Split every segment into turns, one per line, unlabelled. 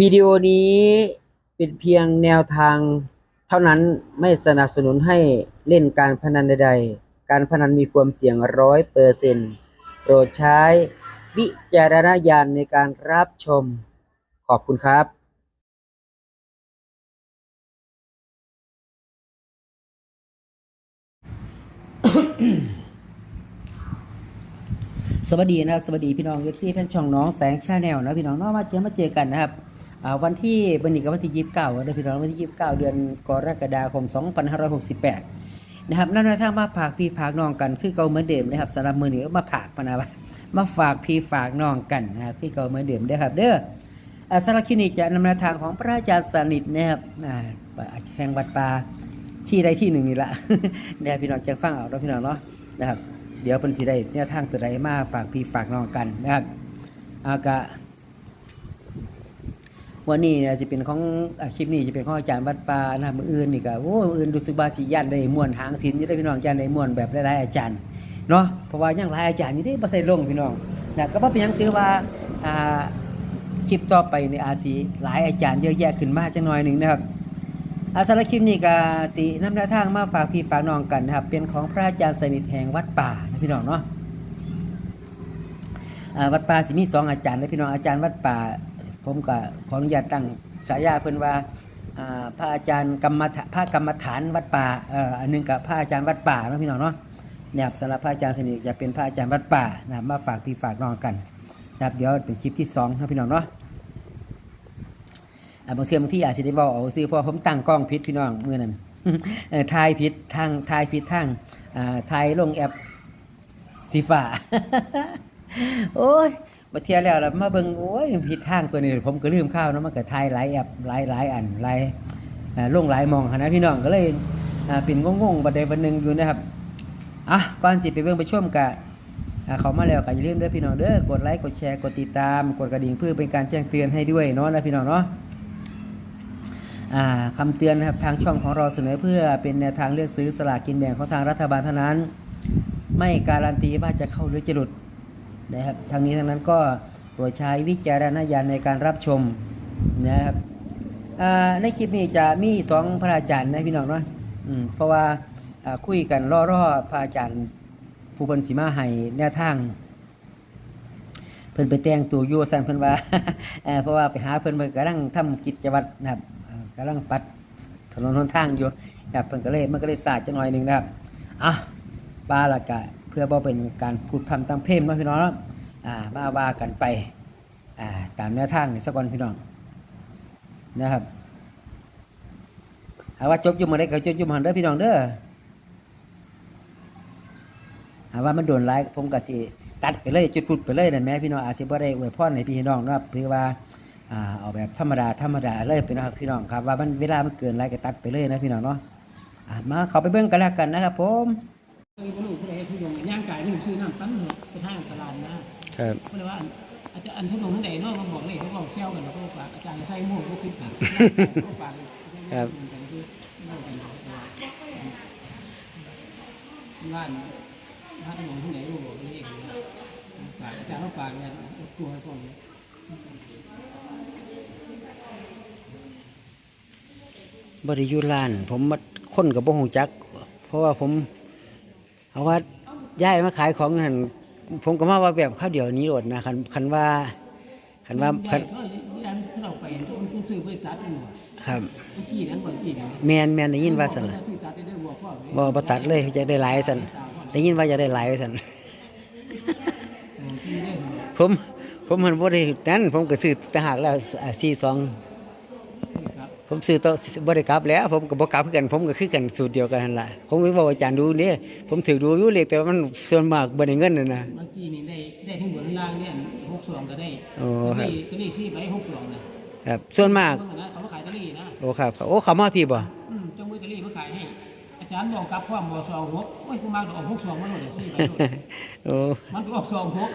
วิดีโอนี้เป็นเพียงแนวทางเท่านั้นไม่สนับสนุนให้เล่นการพนันใดๆ การพนันมีความเสี่ยงร้อยเปอร์เซ็นต์โปรดใช้วิจารณญาณในการรับชม ขอบคุณครับสวัสดีนะครับ สวัสดีพี่น้องเอฟซีท่านช่องน้องแสงชาแนลนะพี่น้องน้องมาเจอมาเจอกันนะครับ วันที่วันนี้ก็วันที่ยี่สิบเก้าเดือนพี่น้องวันที่ยี่สิบเก้าเดือนกรกฎาคมสองพันห้าร้อยหกสิบแปดนะครับนั่นนะถ้ามาฝากพี่ฝากน้องกันคือเก่าเหมือนเดิมนะครับสำหรับมือหนี้ก็มาฝากพนะวะมาฝากพี่ฝากน้องกันนะครับพี่เก่าเหมือนเดิมเด้ครับ เด้ออาสำหรับคลินิกจะนำแนวทางของพระอาจารย์สนิทนะครับแห่งวัดป่าที่ใดที่หนึ่งนี่ละเนี่ยพี่น้องจะฟังเอาเนาะพี่น้องเนาะนะครับ เดี๋ยวเพิ่นสิได้แนวทางตัวใดมาฝากพี่ฝากน้องกันนะครับอากะ วันนี้เนี่จะเป็นของอคลิปนี้จะเป็นของอาจารย์วัดป่านะมืออื่นนี่ก็โอ้มืออื่นรู้สึกว่าสิย่านได้ม่วนหางศิลป์ยได้พี่น้องย่านได้ม่วนแบบหลายๆอาจารย์เนาะเพราะว่ายังหลายอาจารย์นี่ได้บ่ได้ลงพี่น้องนะก็บ่เป็นหยังคือว่าอ่าคลิปต่อไปในอาจสิหลายอาจารย์เยอะแยะขึ้นมาจังหน่อยหนึงนะครับอาสารคลิปนี้ก็สีน้ำแนวทางมาฝากพี่ฝากน้องกันนะครับ เป็นของพระอาจารย์สนิทแห่งวัดป่านะพี่น้องเนาะวัดป่าสิมีสองอาจารย์นะพี่น้องอาจารย์วัดป่า ผมก็ขออนุญาตตั้งฉายาเพิ่นว่าอ่าพระอาจารย์กรรมฐานพระกรรมฐานวัดป่าอ,อ,อันหนึงกับพระอาจารย์วัดป่านะพี่น้องเนาะเนี่ยครับสำหรับพระอาจารย์สนิทจะเป็นพระอาจารย์วัดป่านะมาฝากพี่ฝากน้องกันนะครับเดี๋ยวเป็นคลิปที่สองนะพี่น้องเนาะบางเทีบางที่อาจจะได้บอกเอาซื้อเพราะผมตั้งกล้องพิษพี่น้องเมื่อนั้นทายพิษทางทายพิษทางทายลงแอปสีฟ้าโอ้ย มาเทียแล้วล่ะมาเบิ่งโอ้ยผิดทางตัวนี้ผมก็ลืมข้าวเนาะมันก็ทายหลายแอปหลายหลายอันหลายอ่าลงหลายมองนะพี่น้องก็เลยอ่นงงๆบัดใดบัดหนึ่งอยู่นะครับอะก่อนสิไปเบิ่งไปชมกะเขามาแล้วก็อย่าลืมเด้อพี่น้องเด้อกดไลค์กดแชร์กดติดตามกดกระดิ่งเพื่อเป็นการแจ้งเตือนให้ด้วยเนาะนะพี่น้องเนาะอ่าคำเตือนนะครับทางช่องของเราเสนอเพื่อเป็นแนวทางเลือกซื้อสลากกินแบ่งของทางรัฐบาลเท่านั้น ไม่การันตีว่าจะเข้าหรือจะหลุด นะครับทางนี้ทางนั้นก็โปรดใช้วิจารณญาณในการรับชมนะครับในคลิปนี้จะมีสองพระอาจารย์นะพี่น้องเนาะเพราะว่าคุยกันล่อๆพระอาจารย์ผู้เพิ่นสิมาให้แนวทางเพิ่นไปแต่งตัวยู่สั่นเพิ่นว่าเพราะว่าไปหาเพิ่นเพิ่นกำลังทำกิจวัตรนะครับกำลังปัดถนนหนทางอยู่นะครับเพิ่นก็เลยมันก็เลยสาดจังหน่อยหนึ่งนะครับอะปลาละกะ เพื่อบ่เป็นการพูดพร่ำตามเพลงเนาะพี่น้องเนาะอ่ามาว่ากันไปอ่าตามแนวทางนี่สักก่อนพี่น้องนะครับหาว่าจบยู่มื้อใดก็จบยู่มื้อนั้นเด้อพี่น้องเด้อหาว่ามันโดนไล่ผมก็สิตัดไปเลยจุดพุดไปเลยนั่นแหม่พี่น้องอาจสิบ่ได้อวยพรให้พี่น้องเนาะถือว่าอ่าเอาแบบธรรมดาธรรมดาเลยพี่น้องพี่น้องครับว่ามันเวลามันเกินไล่ก็ตัดไปเลยนะพี่น้องเนาะอะมาเขาไปเบิ่งกันแล้วกันนะครับผม
มีบรรลุผู้ใดผู้ยงย่างกายที่ผมซื้อน้ำปั้นหัวไปทางตลาดนะครับเพราะว่าอาจารย์อันทุดงนั่นเองเนาะเขาบอกเลยเขาบอกเชี่ยวกันแล้วก็ฝากอาจารย์ใส่หมวกก็คิดกันก็ฝากงานท่านหลวงที่ไหนรู้บอกนี่เองฝากอาจารย์เขาฝากเนี่ยตัวตรง
บ่ได้อยู่ร้าน ผมมาคนกับบ่ฮู้จัก เพราะว่าผม เอาว่าย้ายมาขายของนั่นผมก็มาว่าแบบข้าวเดียวนี้โดดนะคันคันว่าคันว่าคัน
เขาย้ายเขาไปคุณซื้อไปตัดหมด
ครับ
เมื่อกี้นั้นก่อนกี้นั้น
แม่นแม่นได้ยินว่าซั่นล่ะ
ซื้อตัดได้บอกพ่อ
บ่บ่ตัดเลยจะได้หลายซั่นได้ยินว่าจะได้หลายซั่น
ที่ได้
ผมผมมันบ่ได้นั้นผมก็ซื้อแต่หากแล้วสี่สอง
ครับ
ผมซื้อต่อบ่ได้กลับแล้ว ผมก็บ่กลับคือกัน ผมก็คือกันสูตรเดียวกันนั่นล่ะผมก็บอกอาจารย์ดูนี่ผมถือดูอยู่เลขแต่ว่ามันส่วนมากบ่ได้เงินนั่นน่ะ
เมื่อกี้นี่ได้ได้ทั้งบนล่างเนี่ยหกสองก็ได้
โอ้
ตัว
ครับ
นี้ตัวนี้ซื้อไปหกสองนะครับ
ส่วนมาก
เมื่อนะเขามาขายตะลี่นะ
โอ้ครับโอ้เขามาพี่บ่
อืมจงมือตะลี่มาขายให้อาจารย์บอกกลับความบอกสองหกโอ้ยกูมาออกหกสองมาหมดเลยซื้อไปหมด
โอ้
มันก็ออกสองหก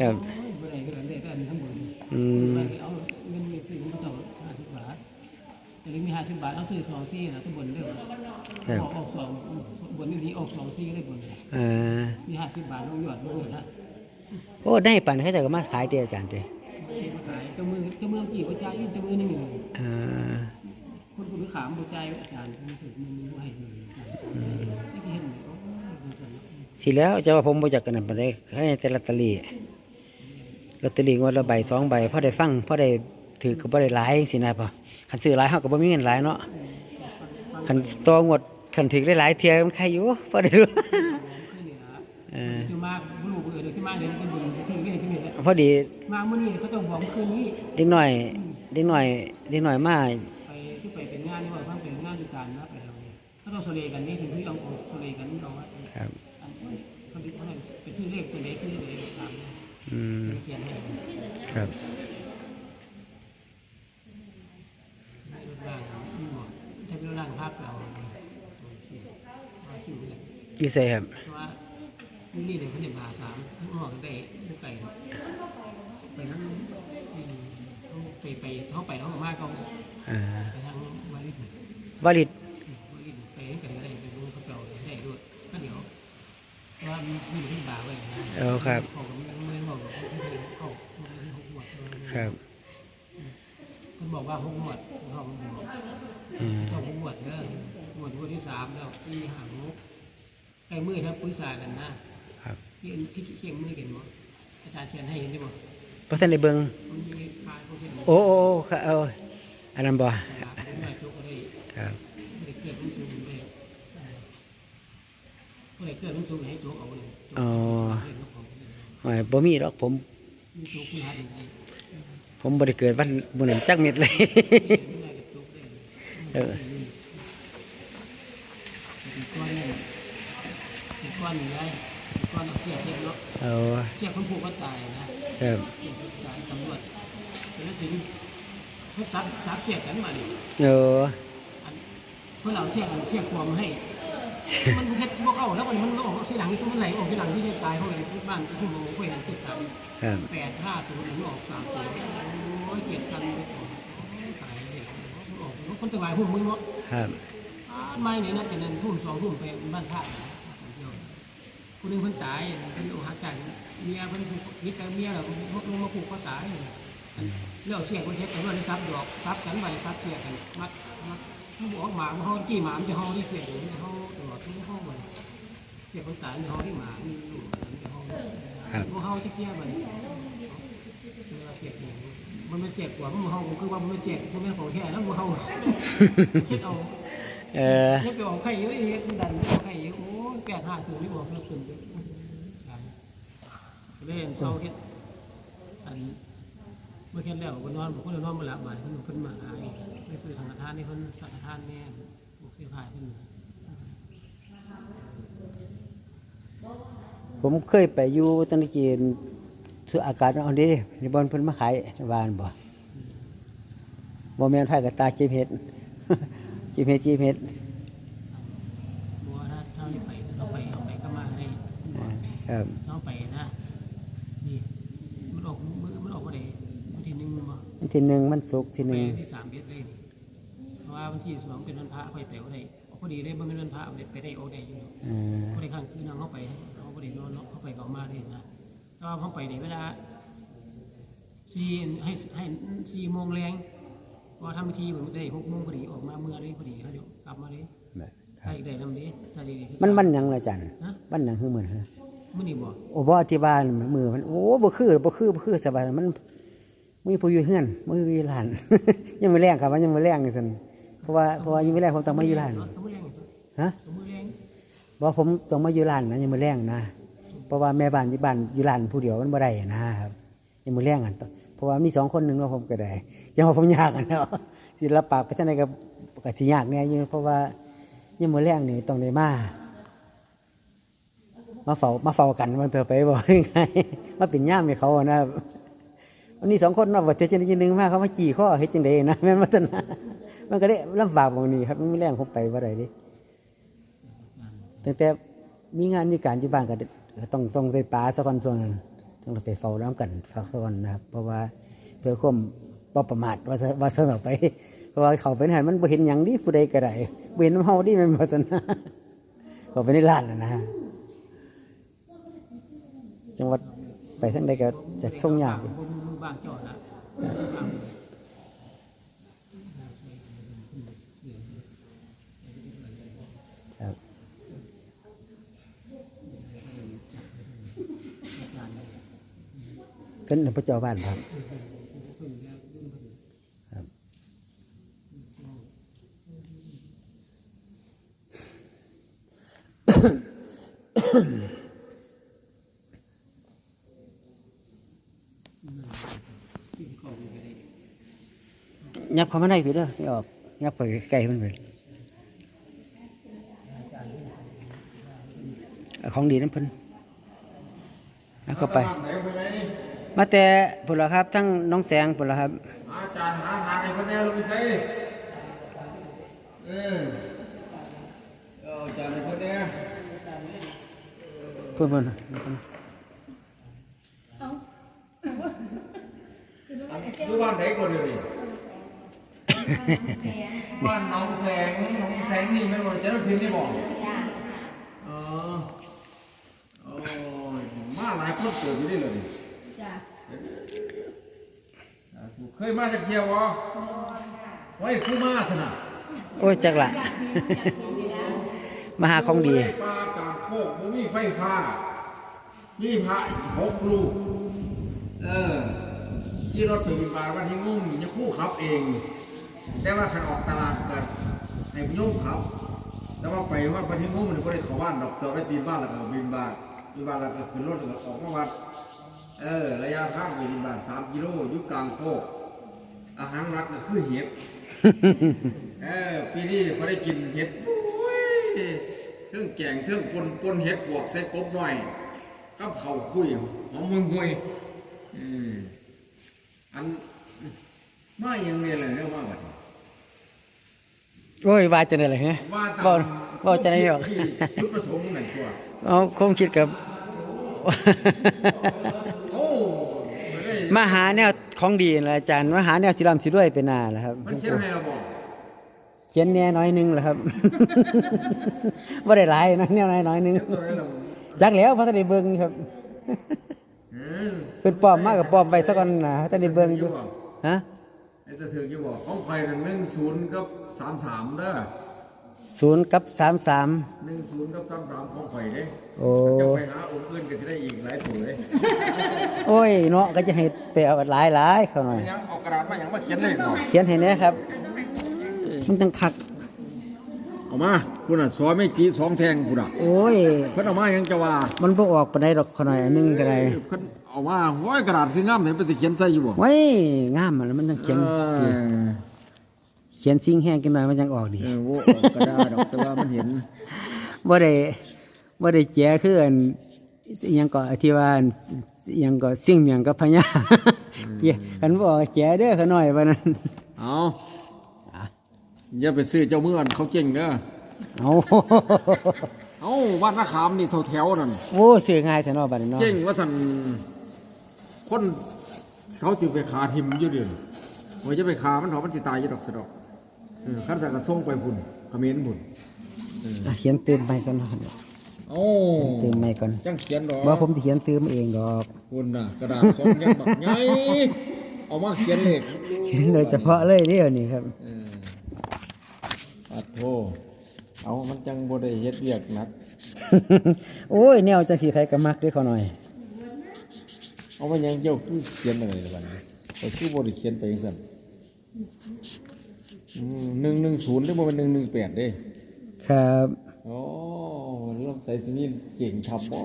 ครับ
โอ้ยบ่ได้ก็ได้ก็อันทั้งหม แต่นี้มีห้าสิบบาทเอาซื้อสองซี่นะทุกบนเรื่อง
ครับ
ออกออกสองบนนี้ออกสองซี่ก็ได้บน
อ่า
มีห้าสิบบาทลงหยอดลงนะ
โอ้ได้ปันเขาเจะก็มาขายเตอาจารย์เต
มมาขายเจ้ามือเจ้ามือกี่หัวใจยื่นเจ้ามือหนึ่ง
อ่า
คนคนขามหัวใจอาจารย์มันถึงมันมีให้หนึ่งอาจารย์ที่เห็นโอ้ดูสัน
สิแล้วจะว่าผมบ่จักกันนั่นปานใดให้แต่ลอตเตอรี่ลอตเตอรี่งวดละใบสองใบพอได้ฟังพอได้ถือก็บ่ได้หลายจังซี่นะป่ะ คันซื้อหลายเฮาก็บ่มีเงินหลายเนาะคันต่องวดคันถือได้หลายเที่ยมันใครอยู่พอได้รู้
ขึ้นนี่นะ
เออ
จะมาบุรุษเออเดี๋ยวจะมาเดี๋ยวจะบุรุษจะถึงเรื่องที่นี่แหละ
พอดี
มาเมื่อนี้เขาต้องบอกคืนนี้
เด็กน้อยเด็กน้อยเด็กน้อยมา
ไปที่ไปเป็นงานนี่ว่าต้องเป็นงานดูการนะไปเราเนี่ยก็ต้องโซเลกันนี่ถึงที่ต้องโซเลกันเราว่า
ครับ
อันคนที่เขาเนี่ยไปซื้อเลขตัวไหนซื้อตัวไหนตาม
อืม
เขียนให้
ครับ
ให้รูปร่างเราอืมถ้าเป็นรูปร่างภาพเราว่าชื่ ออะไร
อยู่ไสครับ
เพราะว่านี่เดี๋ยวเขาเนี่ยมาสามออกได้ลูกไก่ไปนั้นเขาไปไปเขาไปเขามาเขา
อ่า
ไปทางวาริส
วาลิด
วาริสไปกันได้ไปดูเขาเจ้าได้ด้วยก็เดี๋ยวว่ามีมีที่บาไว้นะ
เอาครับ
เขาไม่ไม่บอกว่าเขาไม่เขาไม่ได้หกหมวด
ครับ
เขาบอกว่าหกหมวดเขาบอก
อืม
เขาหกหมวดเด้อหมวดหมวดที่สามแล้วที่หางก ใกล้มือครับปรึกษากันนะครับที่ที่เคียงมือกันบ่อาจารย์เขียนให้เห็นได้บ่
บ่ทันได้เบิ่ง
มันมีพายพวกเห็น
โอ้โอ้โอ้ครับเอาอันนั้นบ่
ไม่ได้ทุกข์ได้
ครับ
ไม่ได้เกิดมันสูงได้ไม่ได้เกิดมันสูงให้ตัวเอาเลย
อ๋อ
เห็นของ
โอ้ยบ่มีหรอกผม
มีตัวคุณหาอย่างไร
ผมบ่ได้เกิดวันมื้อนั้นจักเม็ดเลย
ไม่ได้กับตัวได้
เออ
เป็นก้อนนี่เป็น ก้อนนี่ไงเป็นก้อนเอาเสียบเทียบเนาะ
เอา
เทียบคนผูกก็ตายนะครับเทียบคนตายตำรวจแล้วถึงเขาซัดซัดเทียบกันมาดิ
เออ
อันเพื่อเราเทียบกันเทียบความให้ มันเฮ็ดบ่เข้าแล้วมันมันออกที่หลังที่มันไหลออกที่หลังที่จะตายเขาเลยที่บ้านที่โมคุยกันติดตาม
ครับ
แปดห้าศูนย์มันออกสามตัวโอ้ยเกลียดกันตายเลยออกคนตะวายหุ่มมือเนาะ
ครับ
ไม่เนี่ยนะเป็นทุ่มสองทุ่มไปบ้านท่า คนนึงเพิ่นตายเพิ่นอกหักจากเมียเพิ่นวิทย์เมียเราลงมาผูกก็ตายเรื่องเสียคนเฮ็ดไปว่าได้ซับดอกซับกันไปซับเสียกันมัดมัดมันบอกหมาเฮาจี้หมามันจะเฮาที่เสียอยู่เฮาตลอดที่เฮามันเสียคนตายมันเฮาที่หมามีอยู่มันจะเฮา
ครับ
พวกเฮาที่เกี้ยมันเสียอยู่มันไม่เสียกว่าพวกเฮาคือว่ามันไม่เสียกพวกแม่ของแท้แล้วพวกเฮาเช็ดเอา
เออ
เช็ดไปออกไข่เยอะอีกดันออกไข่เยอะโอ้ แปดห้าศูนย์นี่บอกเราตื่นเล่นเศร้าเฮ็ดอันเมื่อเฮ็ดแล้วก็นอนผมก็เลยนอนมาละบ่ายเพิ่นเพิ่นมาหาอีกไปซื้อทางทานนี่เพิ่นสังฆทานแน่พวกเสียพายเพิ่น
ผมเคยไปอยู่ตอนกี้ซื้ออากาศเอาดินี่บ่เพิ่นมาขายหวานบ่บ่แม่นไผกับตาจ็บเฮ็ดเจ็บเฮ็ดเจ็บเฮ็ด
บัวถ้าเท่าที่ไปเราไปเอาไปก็มาได้
ครับ
เราไปนะนี่มันออกมือมันออกมาได้วันที่หนึ่งมา
วันที่หนึ่งมันสุกร์ที่ห
ไป
นึ่ง
ที่สามเบ็ดเลยนี่เพราะว่าวันที่สองเป็นวันพระไปแต่ว่าได้พอดีเลยมันเป็นวันพระไปได้โอได้อยู่
เออ
พอได้ข้างคืนนั่งเข้าไปเขาพอดีนอนเข้าไปก็ออกมาเลยนะแต่ว่าเขาไปในเวลาสี่ให้ให้สี่โมงแรงพอทำพิธีเหมือนได้หกโมงพอดีออกมาเมื่อเลยพอดีเขาเดี๋ยวกลับมาเลย
แบบค
ใคร
รับ
ได้ทำดีถ้าดี
มันมันหยังล่ะจัน
ฮะ
มันหยังคือเหมือนฮะ
มันนี่บอก
โอ้บ่ที่บ้านมือมันโอ้บ่คือบ่คือบ่คือสบายมันมีผู้อยู่เฮือนบ่มีอยู่ร้าน ยังบ่แรงครับว่ายังบ่แรงนี่ซั่นเพราะว่าเพราะว่ายังบ่แรงผมต้องมาอยู่ร้าน
มือแรง
ฮะ
มือแรง
บ่ผมต้องมาอยู่ร้านนะยังบ่แรงนะเพราะว่าแม่บ้านอยู่บ้านอยู่ร้านผู้เดียวมันบ่ได้นะครับยังบ่แรงกันต้องเพราะว่ามีสองคนหนึงเนาะผมก็ได้จังว่าผมยากกันเนาะสิรับปากไปทางใดก็ก็สิยากแน่อยู่เพราะว่ายังบ่แรงนี่ต้องได้มา มาเฝ้ามาเฝ้ากันมันเถอะไปบอกยังไงมาเป็นย่ามให้เขานะครับวันนี้สองคนนาะว่าเจจังหนึ่งมากเขามาจีข้อเฮ็ดจังไดนะแม่นมาตนะมันก็ได้ลำบากบางนี้ครับไม่แรงผมไปว่าไรดิตั้งแต่มีงานมีการอยู่บ้านก็ต้องต้องไปป่าสักคนส่วนต้องไปเฝ้าร้ำกันสักคนนะครับ เพราะว่าเพื่อความบ่ประมาทว่าว่าเสนอไป เพราะว่าเขาไปหันมันบ่เห็นหยังดิผู้ใดก็ได้เห็นน้ำเฮาดิแม่นบ่ซั่นนะเขาไปในร้านนะนะ จังหวัดไปทั้งใดก็จะส่งยากอยู่
มือบางจอดนะ
ครับเป็นพระเจ้าบ้านครับ ยับเขามาได้พี่เด้อนี่ออกยับไปไกลมันไปเอาของดีนั่นเพิ่นเอาเข้าไป
ไหนไปไหน
มาแต่พุ่นละครับ ทั้งน้องแสงพุ่นละครับ
อาจารย์หาทางให้คนแนวลงไปใส่เออเอาอาจารย์ให้คนแนว
เพิ่นเพิ่น
อยู่บ้านไหนก็เดี๋ยวนี้ บ้านหน้องแสงหน้องแสงนี่ไม่บอกจะต้องทิ้งได้บอก
จ้ะ
อ๋อโอ้ยมาหลายคนเกิดอยู่นี่เลย
จ้ะ
เคยมาจากเที่ยววะไว้ผู้มาสนะ
โอ้ยจักละมาหาของดี
ปลากางโคกบ่มีไฟฟ้ามีพระหกลูกเออขี่รถไปบินบาตวันที่งุ่มยังคู่ขับเอง แต่ว่าขันออกตลาดกันให้พี่นุ่มขับ แต่ว่าไปว่าวันที่งุ่มมันก็ได้ข้าบ้านดอกเตอได้ตีนบ้านแล้วก็บินบ้าตบินบ้าตแล้วก็ขึ้นรถแล้วก็ออกมาวัด เออ ระยะทางไปบินบ้าตสามกิโลยู่กลางโคกอาหารหลักก็คือเห็ดเออปีนี้พอได้กินเห็ดเครื่องแกงเครื่องปนปนเห็ดบวกใส่กบหน่อยกับเขาคุยหอมมึงหุยอืมอัน มาอย่างนี้เลยเรียกว่าแบบ
โอ้ยว่าจะได้เลยฮะ
ว่าตา
บ่
ม
บ่จะได้หรอก
ที่จุดประสงค์ไหนตัว
เอาคงคิดกับ
โอ้ไม่ได้
มาหาแนวของดีนะอาจารย์มาหาแนวสิรำสิรวยเป็นหนาแหละครับ
มันเขียนให้เราบอก
เขียนแน่น้อยหนึงแหละครับบ่ได้หลายนะแนวน้อยน้อยหนึง
ตัวไหนเรา
จักแล้วพระท่านได้เบิ่งครับ
เออ
เพิ่นป้อมมากกับป้อมไปซะก่อนนะท่านได้เบิ่งอยู่ฮะ
ไอ้ตะถือกี่บอกของใครนั่นหนึ่งศูนย์กับสามสามเด้อ
ศูนย์กับสามสาม
หนึ่งศูนย์กับสามสามของข่อยเด้
โอ้
จะไปหาองค์อื่นก็จะได้อีกหลายตัวเลย
โอ้ยเนาะก็จะให้ไปเอาหลายหลายๆเขาหน่อย
ยังเอากระดาษมาอย่างมาเขียนเลขก่อน
เขียนให้แน่ครับมันจังคัก
เอามาคุณอะซอยไม่กี่สองแทงคุณอะ
โอ้ย
เพิ่นเอามายังจะว่า
มันบ่ออกปานใดดอกเขาหน่อยอันหนึงก็ได้
เพิ่น เอามาโอ้ยกระดาษคืองามไหนไปสิเขียนใส่อยู่บ่
ไว้งามมันแล้วมันจังเขียน
เออ
เขียนซิ่งแห้งกันหน่อยมันจังออกดี
เออโว้ออกกระดาษดอกแต่ว่ามันเห็น
บ่ได้บ่ได้แจ๋คืออันอิหยังก็ที่ว่าอันอิหยังก็สิ่งเมียงกับพญาเจ๋คันบ่ออกแจ๋เด้อเขาหน่อยว่านั้น
เอาอย่าไปซื้อเจ้าเมื่อนเขาเก่งเด้อ
เอา
เอาวัดนาขามนี่แถวๆนั่น
โอ้ซื้อง่ายแท้เนาะบัดนี้เนาะ
เก่งว่าสั่น คนเขาจึงไปขาทิมอยู่เดือนว่าจะไปขามันเถอะมันสิตายอยู่ดอกสะดอกเออข้าราชการส่งไปพุ่นเขมรพุ่น
อะเขียนเติมไปก่อนเนาะ
โอ้
เติมไปก่อน
จังเขียนดอก
บ่ผมสิเขียนเติมเองดอก
คุณน่ะกระดาษสองแผ่นบักใหญ่เอามาเขียนเลข
เขียนโดยเฉพาะเลยเด้อนี่ครับ
เออปัดโทเอามันจังบ่ได้เฮ็ดเวียกหนัก
โอ้ยแนวจังสีใครก็มักเด้วยเขาหน่อย
เอามันยังเจ้าคือเขียนอะไรล่ะบัดนี้ก็คือบ่ได้เขียนไปจังซั่นอืม110ได้บ่แม่น118เด้
ครับ
โอ้ลองใส่สินี่เก่งทับบ่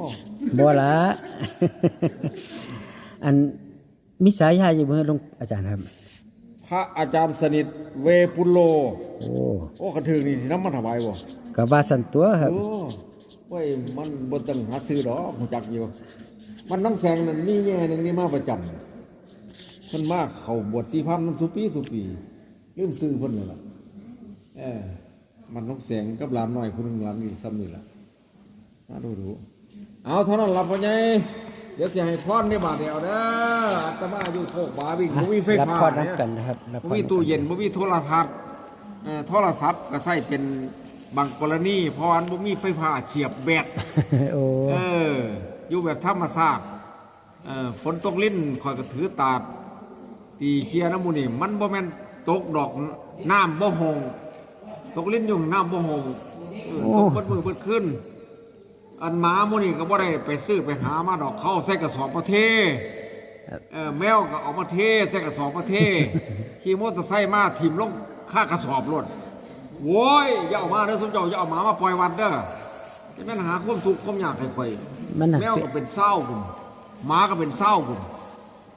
บ่ละอันมิสายาอยู่เบิ่งลงอาจารย์ครับ
พระอาจารย์สนิทเวปุลโล
โอ้
โอ้กระถึงนี่สินำมาถวายบ่
ก็ว่าสั่นตัวครับ
โอ้เว้ยมันบ่ต้องหาซื้อดอกรู้จักอยู่ มันน้องแสงนั่นมีแง่หนึงนี่มาประจำเพิ่นมาเข้าบวช4,000นำสุปีสุปีลืมซื้อเพิ่นเลยล่ะเออมันน้องแสงกับหลานน้อยคนหนึงหลานนี่ซ้ำนี่ล่ะมาดูดูเอาเท่านั้นล่ะพ่อใหญ่เดี๋ยวสิให้พรในบาดเดียวเด้ออาตมาอยู่โคกบาวิ่งบ่มีไฟ
รับ
ฟ้า
พรนั
เนี่
ก
ย
กันนะครับรับพ
บ่
ร
มีตู้เย็นบ่มีโทรทัศน์เอ่อโทรศัพท์ก็ใช้เป็นบางกรณีเพราะว่าบ่มีไฟฟ้าเฉียบแบต
โอ้
เออ อยู่แบบธรรมชาติฝนตกลิ้นคอยก็ถือตาดตีเคียร์น้ำมูนี่มันบ่แม่นตกดอกน้ำบ่หงตกลิ้นยุงน้ำบ่หงตกเบดมือเบิดขึ้น อันหมาโมนี่ก็บ่ได้ไปซื้อไปหามาดอกเข้าใส่กระสอบประเทศเออแมวก็ออกมาเทใส่กระสอบประเทศขี่มอเตอร์ไซค์มาถิ่มลงค่ากระสอบรถโว้ยอย่าเอามาเด้อสมเจ้าอย่าเอาหมามาปล่อยวัดเด้อจะแม่นหาความสุขความอยากให้ข่อย
มันน่ะ
แมวก็เป็นเศร้าผมหมาก็เป็นเศร้าผม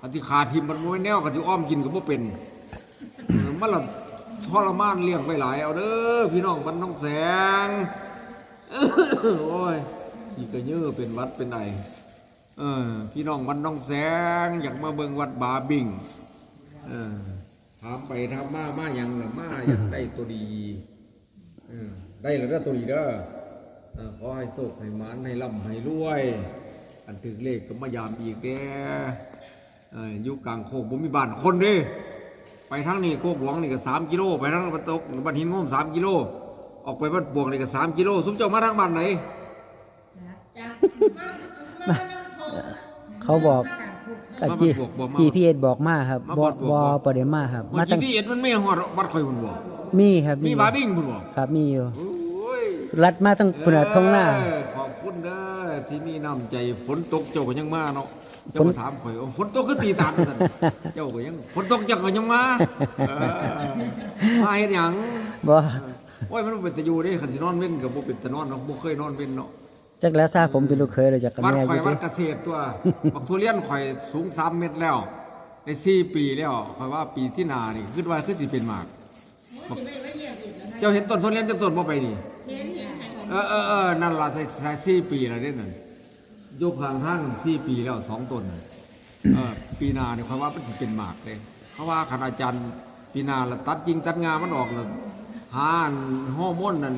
อันที่ขาทิมมันบ่แม่แนวก็สิอ้อมกินก็บ่เป็นเออมันละทรมานเลี้ยงไปหลายเอาเด้อพี่น้องมันต้องแสง โอ้ยพี่ก็เยอะเป็นวัดเป็นไอเออ พี่น้องวันน้องแสง อยากมาเบิ่งวัดบาบิงเออถามไปถามมามาอย่างละมาอยากได้ตัวดีเออได้แล้วเด้ตัวดีเด้อ ขอให้โชคให้หมานให้ร่ำให้รวย อันถึงเลขก็มายามอีกแกเอออยู่กลางโคกบ่มีบ้านคนเด้ไปทางนี้โคกหลวงนี่ก็สามกิโลไปทางบ้านตกบ้านหินงมสามกิโล ออกไปบ้านปวกนี่ก็สามกิโลสมเจ้ามาทางบ้านไหน
เขาบอกกับจี
มาบอกบอกมา
จีพีเอสบอกมาครับ
มา
บบอ
อกก
บ
บอก
อประเดี๋ยวมาครับ
เมื่
มา
อ
ตั้
กี้
ง
ที่เอ็ดมันไม่ฮอดวัดข่อยพุ่นบ่
มีครับ
มีบาร์บิ้งพุ่นบ่
ครับมีอยู่
โอ้ย
รัดมาตั้งปุ่นทงหน้า
เออขอบคุณเด้อที่มีน้ำใจฝนตกเจ้าก็ยังมาเนาะเจ้า
ฝน
มาถามข่อยว่าฝนตกก็ตีตามกันเจ้าก็ยังฝนตกเจ้าก็ยังมาเออมาเฮ็ดหยัง
บ่
โอ้ยมันบ่เป็นตะอยู่เด้คันสินอนเว้นก็บ่เป็นตะนอนเนาะบ่เคยนอนเว้นเนาะ
จักแล้วทราบผมเป็นลูกเคยเลยจากกัน
วัด
แม่อ
ข่อย
ยู่
วั
ดิ
ดเกษตรตัวบักทุเรียนข่อยสูงสามเมตรแล้วได้สี่ปีแล้วข่อยว่าปีที่หนานี่คิดว่าคือสิเป็นหมากบักเจ้าเห็นต้นทุเรียนจังต้นบ่ไปนี่เออเออเออนั่นล่ะใส่ใส่สี่ปีแล้วเด้นั่นอยกห่างทางสี่ปีแล้วสองต้นน่ะเออปีหนาเนี่ยข่อยว่ามันสิเป็นหมากเลยเขาว่าคณาจารย์ปีหนาละตัดจริงตัดงามันออกแล้วหาอันฮอร์โมนนั่น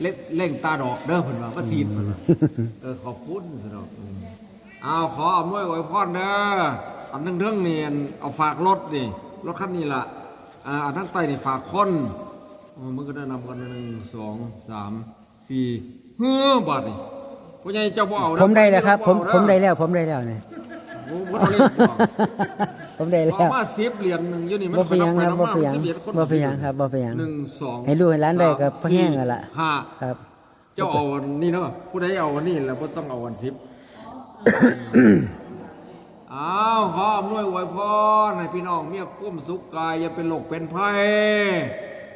เล็ดเล่งตาดอกเด้อเพิ่นว่าก็สีดเพิ่นว่าเออขอบคุณสำหรับอืมเอาขออำนวยอวยพรเด้ออันทั้งเรื่องนี่อันเอาฝากรถนี่รถคันนี้ล่ะอ่าอันทั้งใต้นี่ฝากคน อ๋อมันก็ได้นำกันหนึ่งสองสาม สี่เฮ้อบาทนี่พ่อใหญ่เจ้าบ่เอานะ
ผมได้แล้วครับ ผม
เจ้า
ผมได้
เอานะ
แล้ว ผมได้แล้วเนี่ย
โอ้บ่ได้เลยบ่
ผมได้
เอา
แล้ว
มาสิบเหรียญหนึ่งอยู่นี่มัน
บ่เป็นหยังครับบ่เป็นหยัง
สิบอ็ดคน
บ่เป็นหยังครับบ่เป็นหยัง
หนึ่งสอง
ให้ลูกให้หลานได้ก็พอแห้งแล้วล่ะ
ห้า
ครับ
เจ้าเอาวันนี้เนาะผู้ใดเอาวันนี้แล้วก็ต้องเอาวันสิบ อ้าวขออำนวยอวยพรให้พี่น้องมีความสุขกายอย่าเป็นโรคเป็นภัย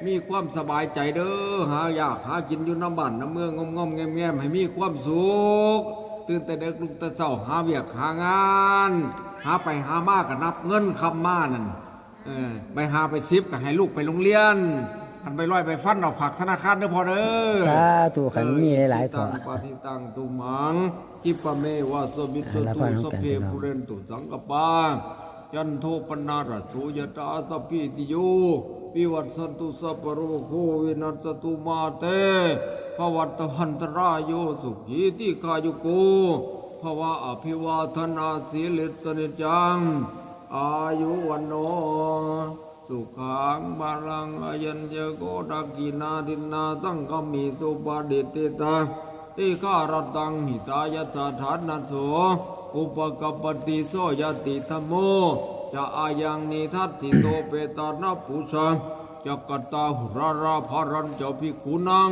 มีความสบายใจเด้อหาอยากหากินอยู่น้ำบ้านน้ำเมืองงอมงอมๆแงมแงมๆให้มีความสุขตื่นแต่เด็กลุกแต่เช้าหาเวียกหางาน หาไปหามาก็นับเงินคำมานั่นเออไปหาไปซิปก็ให้ลูกไปโรงเรียนอันไปร้อยไปฟันเอาผักธนาคารเด้อพอเด้อ
สาธุขันมีหลายๆ
ต่
ต่อ
ปฏิตังตุมังคิปะเมวะสมิต
อ่าแล้ว
ตุ
พอน้อง
สพ
กัน
เพ
พี่น้อง
ปุเรนตุสังกปายันโทปนาระตุยตาสพพิติโย ปิวัตสันตุสัพโรโควินัสตุมาเตภวัตวันตรายโยสุขีติกายุโกภวะอภิวาทนาสีลิสนิจัง อายุวันโน สุขังบาลังอายัญเจโกดักกินาดินาตั้งกมีสุปาดิติตาติฆารตังหิตายสถานัสโสอุปกปปติโสยติธรรมโม จะอายังนิทัตติโตเปตานาปุชังจักตาหุราราภารันเจ้าภิกขุนัง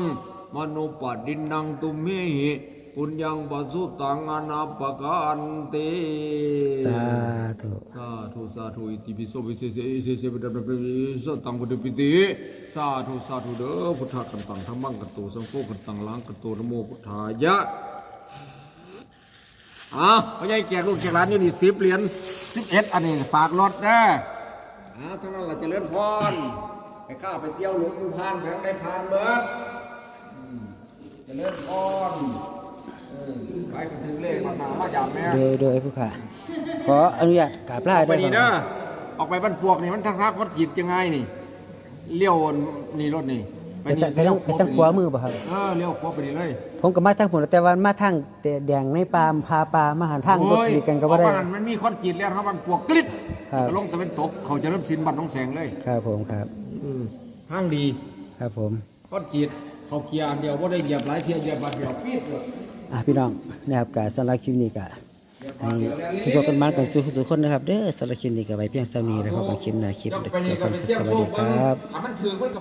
มโนปดินนังตุมเมหิปุญญังปสุตังอนาปกันเต
สาธุ
สาธุสาธุอิติปิโสวิเศษเอเสเสปิดาปิสตังพุทธปิติสาธุสาธุเด้อพุทธกันตังธรรมังกันโตสังโฆกันตังล้างกันโตนะโมพุทธายะ อะพ่อใหญ่แจกลูกแจกหลานอยู่นี่สิบเหรียญสิบเอ็ดอันนี้ฝากรถนะอ่าเท่านั้นเราจะเลื่อนพรไปข้าไปเที่ยวหลวงปู่พานแผงได้พานเบิดอืมเจะเลื่อนพรเออไปกระถือเลขมันมาว่าอย่างแม่
โดยโดยผู้ขาขออนุญาตกราบลา
ออก
ด้
ไป
วย
นี่
ค
เด้
รั
อบออกไปบ้านปวกนี่มันทางทางคดจิตยังไงนี่เลี้ยวนี่รถนี่
ไปทางไปทางไปทางขวามือป่ะครับ
เออเลี้ยวขวาไปนี่เลย
ผมก็มาทางผมแต่ว่ามาทางแดงในปามพาปลามาหาทางรถตีกันก็บ่ได้
เพราะว่ามันมีคอนกรีตแล้วครับบ้านปวกกลิด
ครับ
ก็ลงตะเวนตกเขาจะเริ่มสินบัตรน้องแสงเลย
ครับผมครับ
ทางดี
ครับผม
คอนกรีตเขาเกียร์อันเดียวว่าได้เหยียบหลายเทียเหยียบบัตรเดียวปี๊ดเลย
อะพี่น้องนะครับกับสำหรับคลิปนี้ก็ให้สุขกันมานกันสู่สู่คนนะครับเด้อสารบคลิปนี้ก็ไว้เพียงเท่านี้แล้วพบกันคลิปหน้าคลิป
ยก
เด็ก
ไปนี่ก็
กัน
ไปเสี่ยง
ส
โช
วัสดี
ค
ค
เบิ่ง
รับ
ถ้ามันถือมันก็